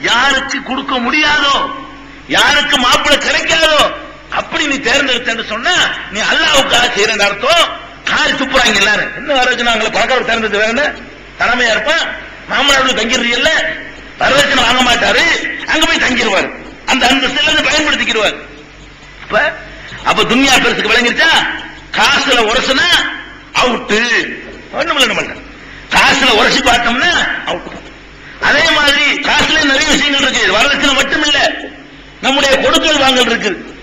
யாருக்கு கொடுக்க முடியாதோ யாருக்கு மாப்பிள்ளை கிடைக்காதோ அப்படி நீ தேர்ந்தெடுத்தேன்னு சொன்னா நீ அல்லாவுக்காக செய்யற அர்த்தம். காரி துப்புறாங்க எல்லாரும். என்ன வரவச்சு அவங்களை பணக்கார தேர்ந்தெடுத்து வேற தலைமையா இருப்பான்? மாமனார் தங்கிடுறீல்ல வரதட்சணை வாங்க மாட்டாரு. அங்க போய் தங்கிடுவார். அந்த அந்தஸ்துல பயன்படுத்திக்கிடுவார். அப்ப அப்ப துன்யா பெருசுக்கு விளங்கிருச்சா? காசுல உரசுனா அவுட்டு ஒண்ணுமில்ல நம்ம காசுல உரசி பார்த்தோம்னா அவுட் அதே மாதிரி காசுல நிறைய விஷயங்கள் இருக்கு. வரதட்சணை மட்டும் இல்ல நம்முடைய கொடுக்கல் வாங்கல் இருக்கு.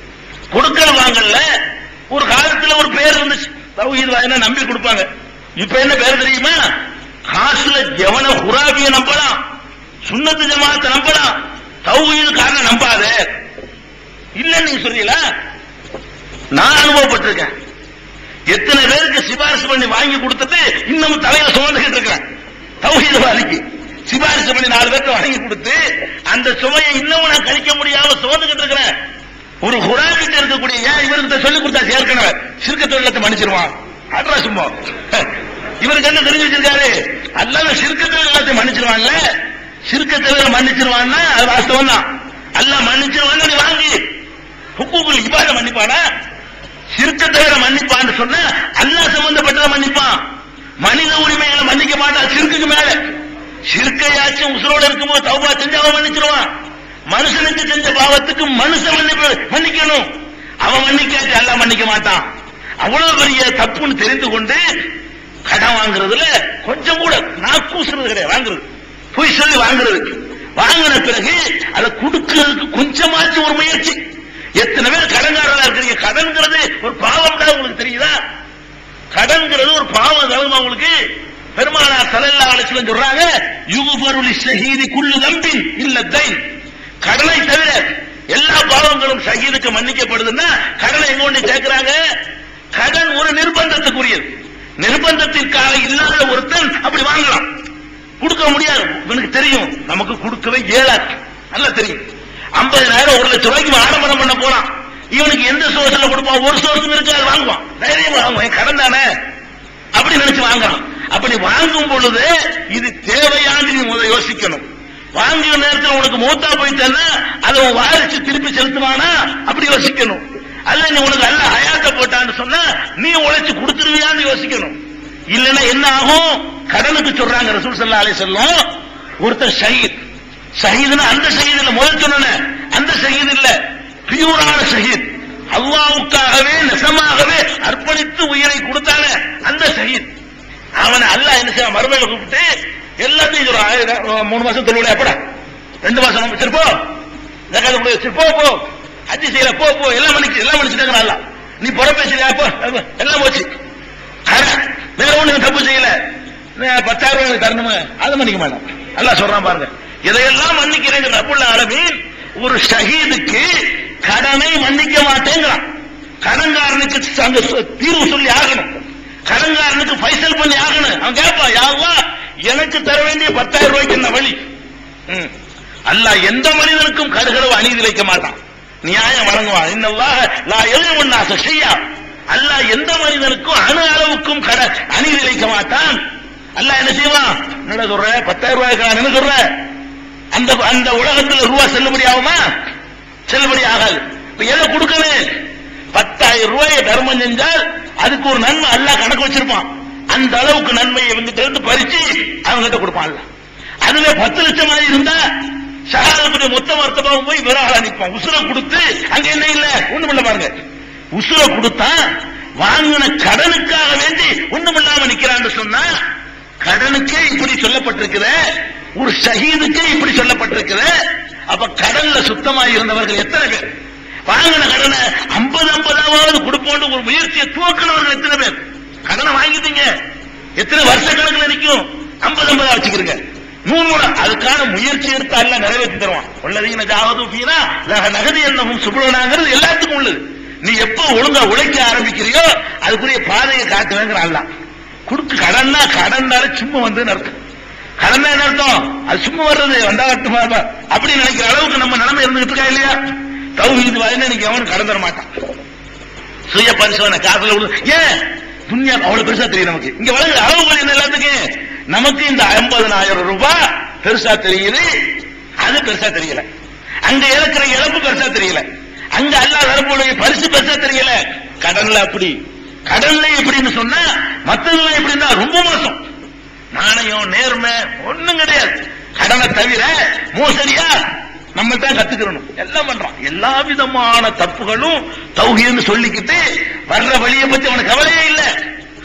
கொடுக்கல் வாங்கல்ல ஒரு காலத்துல ஒரு பேர் இருந்துச்சு. தௌஹீத் வாயினா நம்பி கொடுப்பாங்க. இப்ப என்ன பேர் தெரியுமா? காசுல ஜவன ஹுராபிய நம்பலாம். சுண்ணத்து ஜமாத்தை நம்பலாம். தௌஹீத் காரணம் நம்பாத. இல்லன்னு நீங்க சொல்றீங்களா? நான் அனுபவப்பட்டிருக்கேன். எத்தனை பேருக்கு சிபாரிசு பண்ணி வாங்கி கொடுத்துட்டு இன்னும் தலையில சுமந்துகிட்டு இருக்கிறேன். தௌஹீதவாதிக்கு வாதிக்கு பண்ணி நாலு பேருக்கு வாங்கி கொடுத்து அந்த சுமையை இன்னும் நான் கழிக்க முடியாம சுமந்துகிட்டு இருக்கிறேன். ஒரு குரான்கிட்ட இருக்கக்கூடிய ஏன் இவருக்கு சொல்லி கொடுத்தா ஏற்கனவே சிறுக்க தொழிலத்தை மன்னிச்சிருவான். அட்ரா சும்மா. இவருக்கு என்ன தெரிஞ்சு வச்சிருக்காரு? அல்லாத சிறுக்க தொழில் எல்லாத்தையும் மன்னிச்சிருவான்ல? சிறுக்க தொழில மன்னிச்சிருவான்னா அது வாஸ்தவம் தான். அல்ல மன்னிச்சிருவான்னு நீ வாங்கி. ஹுக்கூக்குல் இவ்வாறு மன்னிப்பானா? சிறுக்க தவிர மன்னிப்பான்னு சொன்னா அல்லாஹ் சம்பந்தப்பட்டதை மன்னிப்பான். மனித உரிமைகளை மன்னிக்க மாட்டான் சிறுக்குக்கு மேல. சிறுக்கையாச்சும் உசுரோட இருக்கும்போது தௌபா செஞ்சு அவன் மன்னிச்சிருவான். மனுஷனுக்கு செஞ்ச பாவத்துக்கு மனுஷன் மன்னிக்கணும். அவன் மன்னிக்காச்சு எல்லாம் மன்னிக்க மாட்டான். அவ்வளவு பெரிய தப்புன்னு தெரிந்து கொண்டு கடன் வாங்குறதுல கொஞ்சம் கூட நான் கூசுறது கிடையாது. வாங்குறது. போய் சொல்லி வாங்குறதுக்கு வாங்கின பிறகு அதை கொடுக்கிறதுக்கு கொஞ்சமாச்சும் ஒரு முயற்சி. எத்தனை பேர் கடன்காரர்களா இருக்கிறீங்க? கடன்கிறது ஒரு பாவம் தான் உங்களுக்கு தெரியுதா? கடன்கிறது ஒரு பாவம் தகுமா உங்களுக்கு? பெருமானார் சல்லல்லாஹு அலைஹி சொல்றாங்க யுகுபருலி ஷஹீதி குள்ளு தம்பின் இல்ல தைன். கடனை தவிர எல்லா பாவங்களும் ஷஹீதுக்கு மன்னிக்கப்படுதுன்னா கடனை எங்க கொண்டு கேட்கிறாங்க கடன் ஒரு நிர்பந்தத்துக்குரியது. நிர்பந்தத்திற்காக இல்லாத ஒருத்தன் அப்படி வாங்கலாம். கொடுக்க முடியாது. இவனுக்கு தெரியும். நமக்கு கொடுக்கவே இயலாது. நல்லா தெரியும். ஐம்பதாயிரம் ஒரு லட்சம் ரூபாய்க்கு ஆடம்பரம் பண்ண போறான். இவனுக்கு எந்த சோர்ஸ்ல கொடுப்பான்? ஒரு சோர்ஸும் இருக்காது. வாங்குவான். தைரியம் வாங்குவான். என் கடன் தானே? அப்படி நினைச்சு வாங்கலாம். அப்படி வாங்கும் பொழுது இது தேவையான்னு நீ முதல் யோசிக்கணும். வாங்கிய நேரத்தில் உனக்கு மூத்தா போயிட்டேன்னா அதை வாரிச்சு திருப்பி செலுத்துவானா? அப்படி யோசிக்கணும். அல்ல நீ உனக்கு நல்ல ஹயாத்த போட்டான்னு சொன்னா நீ உழைச்சு கொடுத்துருவியான்னு யோசிக்கணும். இல்லைன்னா என்ன ஆகும்? கடனுக்கு சொல்றாங்க ரசூல் சல்லா அலே வஸல்லம் ஒருத்தர் ஷஹீத். ஷஹீதுன்னா அந்த ஷஹீத் இல்ல முதல் சொன்ன அந்த ஷஹீத் இல்ல. பியூரான ஷஹீத். அல்லாவுக்காகவே நெசமாகவே அர்ப்பணித்து உயிரை கொடுத்தானே அந்த ஷஹீத் அவனை அல்லாஹ் என்ன கூப்பிட்டு எல்லாத்தையும் ஒரு ஆயிரம், மூணு மாசம் தொழில் எப்படா ரெண்டு மாசம் நம்ம வச்சிருப்போம் போ. ஜக்காத்து போ அஜி செய்யல போ போ. எல்லாம் மன்னிச்சு எல்லாம் மன்னிச்சுட்டாங்க நல்லா. நீ புற பேசுறியா போ. எல்லாம் போச்சு. கடன். வேற ஒண்ணு தப்பு செய்யல. பத்தாயிரம் ரூபாய் தரணுமே. அதை மன்னிக்க மாட்டான். எல்லாம் சொல்றான் பாருங்க. இதையெல்லாம் மன்னிக்கிறேங்க ரப்புல் அளவில் ஒரு ஷஹீதுக்கு கடனை மன்னிக்க மாட்டேங்கிறான். கடன்காரனுக்கு அந்த தீர்வு சொல்லி ஆகணும். கடன்காரனுக்கு பைசல் பண்ணி ஆகணும். அவன் கேட்பான் யாவா எனக்கு தர வேண்டிய பத்தாயிரம் ரூபாய்க்கு என்ன வழி. ம். எந்த மனிதனுக்கும் கடுகளவு அநீதி வைக்க மாட்டான். நியாயம் வழங்குவான். இன்னல்லாஹ் லா எதுவும் செய்யா அல்ல எந்த மனிதனுக்கும் அணு அளவுக்கும் கட அநீதி வைக்க மாட்டான். அல்ல என்ன செய்வான்? என்ன சொல்ற? பத்தாயிரம் ரூபாய்க்கு என்ன சொல்ற? அந்த அந்த உலகத்தில் ரூபா செல்லுபடி ஆகுமா? செல்லுபடி ஆகாது. இப்ப எதை கொடுக்கணும்? பத்தாயிரம் ரூபாயை தர்மம் செஞ்சால் அதுக்கு ஒரு நன்மை அல்ல கணக்கு வச்சிருப்பான். அந்த அளவுக்கு நன்மையை வந்து திறந்து பறிச்சு அவங்ககிட்ட கொடுப்பான் அல்லாஹ். அதுவே பத்து லட்சம் மாதிரி இருந்தா ஷஹாதத்துடைய மொத்த வர்த்தகம் போய் வேற நிற்பான். உசுரை கொடுத்து அங்க என்ன இல்ல? ஒண்ணும் இல்ல பாருங்க. உசுரை கொடுத்தா வாங்கின கடனுக்காக வேண்டி ஒண்ணும் இல்லாம நிக்கிறான்னு சொன்னா கடனுக்கே இப்படி சொல்லப்பட்டிருக்கிற ஒரு ஷஹீதுக்கே இப்படி சொல்லப்பட்டிருக்கிற அப்ப கடல்ல சுத்தமாக இருந்தவர்கள் எத்தனை பேர்? வாங்கின கடனை ஐம்பது ஐம்பதாவது கொடுப்போம்னு ஒரு முயற்சியை துவக்கினவர்கள் எத்தனை பேர்? கடனை வாங்கிட்டீங்க. எத்தனை வருஷ கணக்கில் நிற்கும் ஐம்பது ஐம்பதா வச்சுக்கிறீங்க நூறு அதுக்கான முயற்சி எடுத்து அல்ல நிறைவேற்றி தருவான். உள்ளதீங்க ஜாவது பீனா நகதி என்னவும் சுபலனாங்கிறது எல்லாத்துக்கும் உள்ளது. நீ எப்ப ஒழுங்கா உழைக்க ஆரம்பிக்கிறியோ அதுக்குரிய பாதையை காட்டுவேங்கிற அல்ல கொடுத்து கடன்னா கடன்னாலே சும்மா வந்து அர்த்தம். கடன் என்ன அர்த்தம்? அது சும்மா வர்றது வந்தா கட்டுமா? அப்படி நினைக்கிற அளவுக்கு நம்ம நிலைமை இருந்துகிட்டு இருக்கா இல்லையா? தௌஹீது வாயின்னு எனக்கு எவனும் கடந்துட மாட்டான். சுய பரிசோதனை காசுல விடு ஏன்? துன்யா அவ்வளவு பெருசா தெரியும் நமக்கு. இங்க வளர்ந்து அளவுகள் என்ன எல்லாத்துக்கும் நமக்கு இந்த ஐம்பதனாயிரம் ரூபாய் பெருசா தெரியுது. அது பெருசா தெரியல. அங்க இழக்கிற இழப்பு பெருசா தெரியல. அங்க அல்லா வரக்கூடிய பரிசு பெருசா தெரியல. கடன்ல அப்படி. கடன்ல எப்படின்னு சொன்னா மத்ததுல எப்படின்னா ரொம்ப மோசம். நாணயம் நேர்மை ஒண்ணும் கிடையாது. கடனை தவிர மோசடியா நம்ம தான் கத்துக்கிறணும். எல்லாம் பண்றான். எல்லா விதமான தப்புகளும் தௌஹீன்னு சொல்லிக்கிட்டு வர்ற வழியை பத்தி அவனுக்கு கவலையே இல்ல.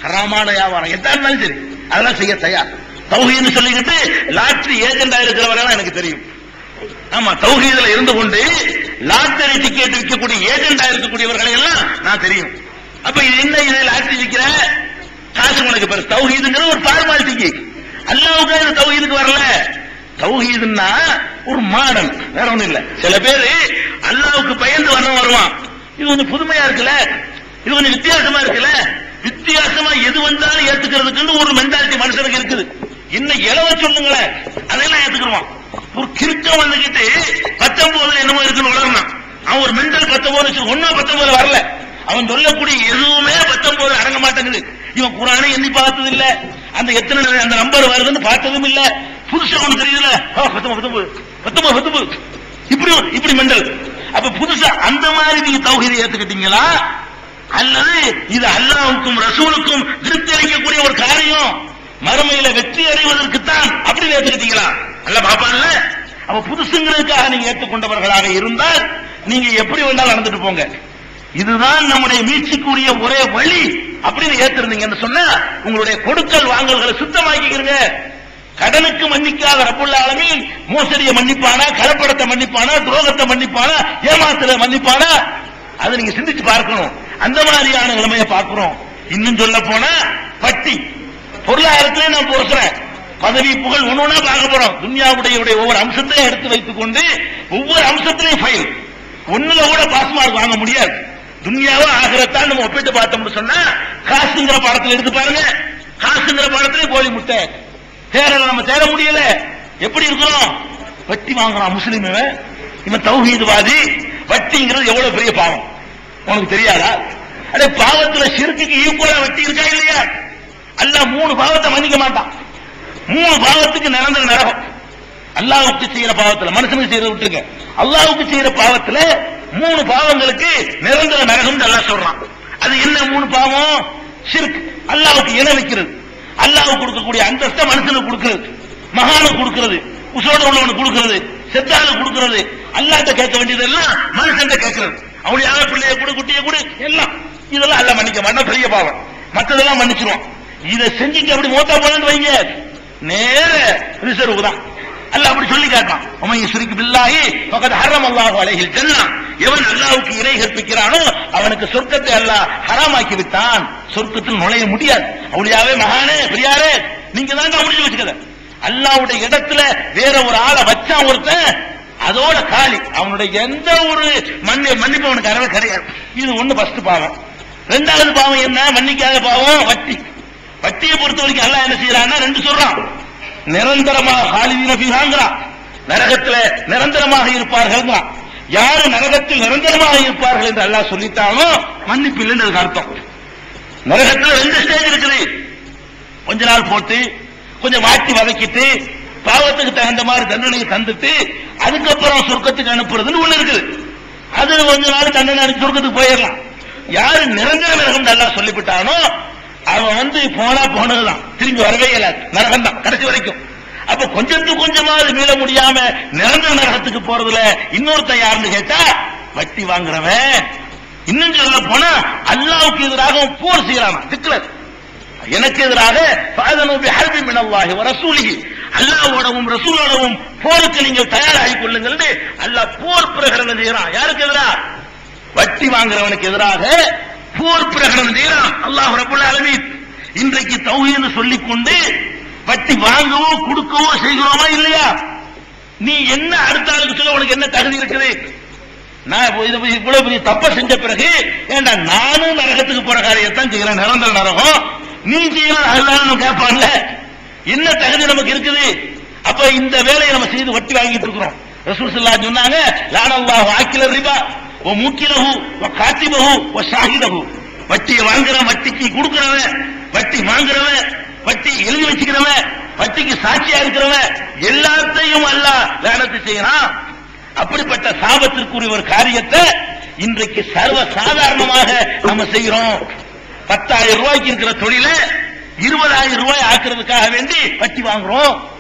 ஹராமான வியாபாரம். எதா இருந்தாலும் சரி அதெல்லாம் செய்ய தயார். தௌஹீன்னு சொல்லிக்கிட்டு லாட்டரி ஏஜெண்டா இருக்கிறவரெல்லாம் எனக்கு தெரியும். ஆமா தௌஹீதுல இருந்து கொண்டு லாட்டரி டிக்கெட் விற்கக்கூடிய ஏஜெண்டா இருக்கக்கூடியவர்களை எல்லாம் நான் தெரியும். அப்ப இது என்ன இது லாட்டரி விற்கிற? காசு உனக்கு பெரு தௌஹீதுங்கிற ஒரு ஃபார்மாலிட்டிக்கு அல்லாவுக்கு இது தௌஹீதுக்கு வரல. தௌஹீதுன்னா ஒரு மாடல் வேற ஒண்ணும் இல்ல. சில பேரு அல்லாவுக்கு பயந்து வரணும் வருவான். இது கொஞ்சம் புதுமையா இருக்குல்ல? இது கொஞ்சம் வித்தியாசமா இருக்குல்ல? வித்தியாசமா எது வந்தாலும் ஏத்துக்கிறதுக்குன்னு ஒரு மென்டாலிட்டி மனுஷனுக்கு இருக்குது. இன்னும் இளவ சொல்லுங்களேன். அதெல்லாம் ஏத்துக்கிடுவான். ஒரு கிறுக்கம் வந்துகிட்டு பத்தொன்பதுல என்னமோ இருக்குன்னு வளரணும் அவன் ஒரு மென்டல் பத்தொன்பது ஒன்னும் பத்தொன்பது வரல. அவன் சொல்லக்கூடிய எதுவுமே பத்தொன்பது அடங்க மாட்டேங்குது. இவன் குரானை எண்ணி பார்த்தது இல்ல அந்த எத்தனை அந்த நம்பர் வருதுன்னு பார்த்ததும் இல்ல. புதுசா ஒண்ணு தெரியுதுல? இப்படி இப்படி மெண்டல். அப்ப புதுசா அந்த மாதிரி நீங்க தௌஹீதை ஏத்துக்கிட்டீங்களா? அல்லது இது அல்லாவுக்கும் ரசூலுக்கும் திருப்தி அளிக்கக்கூடிய ஒரு காரியம் மறுமையில வெற்றி அடைவதற்குத்தான் அப்படி ஏத்துக்கிட்டீங்களா? அல்ல பாப்பான்ல அப்ப புதுசுங்கிறதுக்காக நீங்க ஏற்றுக்கொண்டவர்களாக இருந்தால் நீங்க எப்படி வேண்டாலும் நடந்துட்டு போங்க. இதுதான் நம்முடைய மீட்சிக்குரிய ஒரே வழி. அப்படின்னு ஏத்திருந்தீங்கன்னு சொன்னா உங்களுடைய கொடுக்கல் வாங்கல்களை சுத்தமாக்கிக்கிறீங்க மன்னிக்காத ரப்புள்ள ஆலமீன். மோசடியை மன்னிப்பானா? கலப்படத்தை மன்னிப்பானா? துரோகத்தை மன்னிப்பானா? ஏமாத்துல மன்னிப்பானா? அதை நீங்க சிந்திச்சு பார்க்கணும். அந்த மாதிரியான நிலைமையை பார்க்கிறோம். இன்னும் சொல்ல போனா பட்டி. பொருளாதாரத்திலே நான் போகிறேன் பதவி புகழ் ஒண்ணு பார்க்க போறோம். துன்யாவுடைய உடைய ஒவ்வொரு அம்சத்தையும் எடுத்து வைத்துக் கொண்டு ஒவ்வொரு அம்சத்திலையும் ஃபைல் ஒண்ணுல கூட பாஸ் மார்க் வாங்க முடியாது. துன்யாவோ ஆகிறத்தான் நம்ம ஒப்பிட்டு பார்த்தோம்னு சொன்னா காசுங்கிற படத்தில் எடுத்து பாருங்க. காசுங்கிற பாடத்திலே கோழி முட்டை. தேரல நம்ம தேர முடியல. எப்படி இருக்கிறோம்? வட்டி வாங்குறான் முஸ்லீம் இவன். தௌஹீதுவாதி. வட்டிங்கிறது எவ்வளவு பெரிய பாவம்? உனக்கு தெரியாதா? அடே பாவத்துல சிறுக்குக்கு ஈக்குவலா வட்டி இருக்கா இல்லையா? அல்லாஹ் மூணு பாவத்தை மன்னிக்க மாட்டான். மூணு பாவத்துக்கு நிரந்தர நரகம். அல்லாவுக்கு செய்யற பாவத்துல மனுஷனுக்கு செய்யறது விட்டுருங்க. அல்லாவுக்கு செய்யற பாவத்துல மூணு பாவங்களுக்கு நிரந்தர நரகம் அல்லா சொல்றான். அது என்ன மூணு பாவம்? சிறுக்கு. அல்லாவுக்கு இணை வைக்கிறது. அல்லாஹ் கொடுக்கக்கூடிய அந்தஸ்தை மனுஷனுக்கு கொடுக்கிறது. மகானுக்கு கொடுக்கிறது. உசோட உள்ளவனு கொடுக்கிறது. செத்தால கொடுக்கிறது. அல்லாட்ட கேட்க வேண்டியதெல்லாம் மனுஷன் கேட்கிறது. அவளியாக பிள்ளைய கொடு குட்டிய கொடு எல்லாம். இதெல்லாம் அல்ல மன்னிக்க மாட்டான். பெரிய பாவம். மற்றதெல்லாம் மன்னிச்சிருவான். இதை செஞ்சுட்டு அப்படி மோத்தா போனன்னு வைங்க. நேர ரிசர்வ் தான். அல்ல அப்படி சொல்லி காட்டான் உமையை சுருக்கி பில்லாகி பக்கத்து ஹரம் அல்லாஹு அலைஹில் ஜன்னா. எவன் அல்லாவுக்கு இணை கற்பிக்கிறானோ அவனுக்கு சொர்க்கத்தை அல்லாஹ் ஹராமாக்கி விட்டான். சொர்க்கத்தில் நுழைய முடியாது. அவளியாவே மகானே பெரியாரே நீங்க தாங்க முடிஞ்சு வச்சுக்கத. அல்லாவுடைய இடத்துல வேற ஒரு ஆளை வச்சான் ஒருத்தன் அதோட காலி. அவனுடைய எந்த ஒரு மன்னி மன்னிப்பு அவனுக்கு அறவே கிடையாது. இது ஒண்ணு ஃபர்ஸ்ட் பாவம். ரெண்டாவது பாவம் என்ன? மன்னிக்காத பாவம் வட்டி. வட்டியை பொறுத்த வரைக்கும் அல்லாஹ் என்ன செய்யறான்னா ரெண்டு சொல்றான். நிரந்தரமாக ஹாலிதீன ஃபீஹாங்கிறான் நரகத்துல நிரந்தரமாக இருப்பார்கள் யாரு நரகத்தில் நிரந்தரமாக இருப்பார்கள் என்று அல்லாஹ் சொல்லித்தாலும் மன்னிப்பு இல்லைன்னு அர்த்தம். நரகத்தில் ரெண்டு ஸ்டேஜ் இருக்குது. கொஞ்ச நாள் போட்டு கொஞ்சம் வாட்டி வதக்கிட்டு பாவத்துக்கு தகுந்த மாதிரி தண்டனையை தந்துட்டு அதுக்கப்புறம் சொர்க்கத்துக்கு அனுப்புறதுன்னு ஒண்ணு இருக்குது. அது கொஞ்ச நாள் தண்டனை அனுப்பி சொர்க்கத்துக்கு போயிடலாம். யாரு நிரந்தர நரகம் நல்லா சொல்லிவிட்டானோ அவன் வந்து போனா போனதுதான். திரும்பி வரவே இயலாது நரகம் தான் கடைசி வரைக்கும். அப்ப கொஞ்சத்துக்கு கொஞ்சமாவது மீள முடியாம நிரந்தர நரகத்துக்கு போறதுல இன்னொருத்தன் யாருன்னு கேட்டா வட்டி வாங்குறவன். இன்னும் சொல்ல போனா அல்லாவுக்கு எதிராக போர் செய்யறான் திக்கிறது எனக்கு எதிராக பாதனோபி ஹர்பி மினல்லாஹி வ ரசூலிஹி. ரசூலோடவும் போருக்கு நீங்கள் தயாராகி கொள்ளுங்கள் அல்லாஹ் போர் பிரகடனம் செய்யறான் யாருக்கு எதிராக வட்டி வாங்குறவனுக்கு எதிராக போர் பிரகடனம் செய்யறான் அல்லாஹ் ரப்பல் ஆலமீன். இன்றைக்கு தௌஹீது சொல்லிக் கொண்டு வட்டி வாங்கவோ கொடுக்கவோ செய்கிறோமா இல்லையா? நீ என்ன அடுத்த ஆளுக்கு சொல்ல உனக்கு என்ன தகுதி இருக்குது? நான் இவ்வளவு பெரிய தப்ப செஞ்ச பிறகு ஏண்டா நானும் நரகத்துக்கு போற காரியத்தான் செய்கிறேன்? நிரந்தர நரகம். நீ செய்யலாம் அதுதான் கேட்பான்ல. என்ன தகுதி நமக்கு இருக்குது? அப்ப இந்த வேலையை நம்ம செய்து வட்டி வாங்கிட்டு இருக்கிறோம். ரசூசல்லா சொன்னாங்க லானல்லாஹு ஆக்கில ரிபா ஓ மூக்கிலகு ஓ காத்திபகு ஓ சாகிதகு வட்டியை வாங்குறவன் வட்டிக்கு கொடுக்கிறவன் வட்டி வாங்குறவன் வட்டி எழுதி வச்சுக்கிறவன் வட்டிக்கு சாட்சியா இருக்கிறவன் எல்லாத்தையும் அல்ல அல்லாஹ் செய்யறான் அப்படிப்பட்ட சாபத்திற்குரிய ஒரு காரியத்தை இன்றைக்கு சர்வ சாதாரணமாக நம்ம செய்கிறோம். பத்தாயிரம் ரூபாய்க்கு இருக்கிற தொழிலை இருபதாயிரம் ரூபாய் ஆக்குறதுக்காக வேண்டி வட்டி வாங்குறோம்.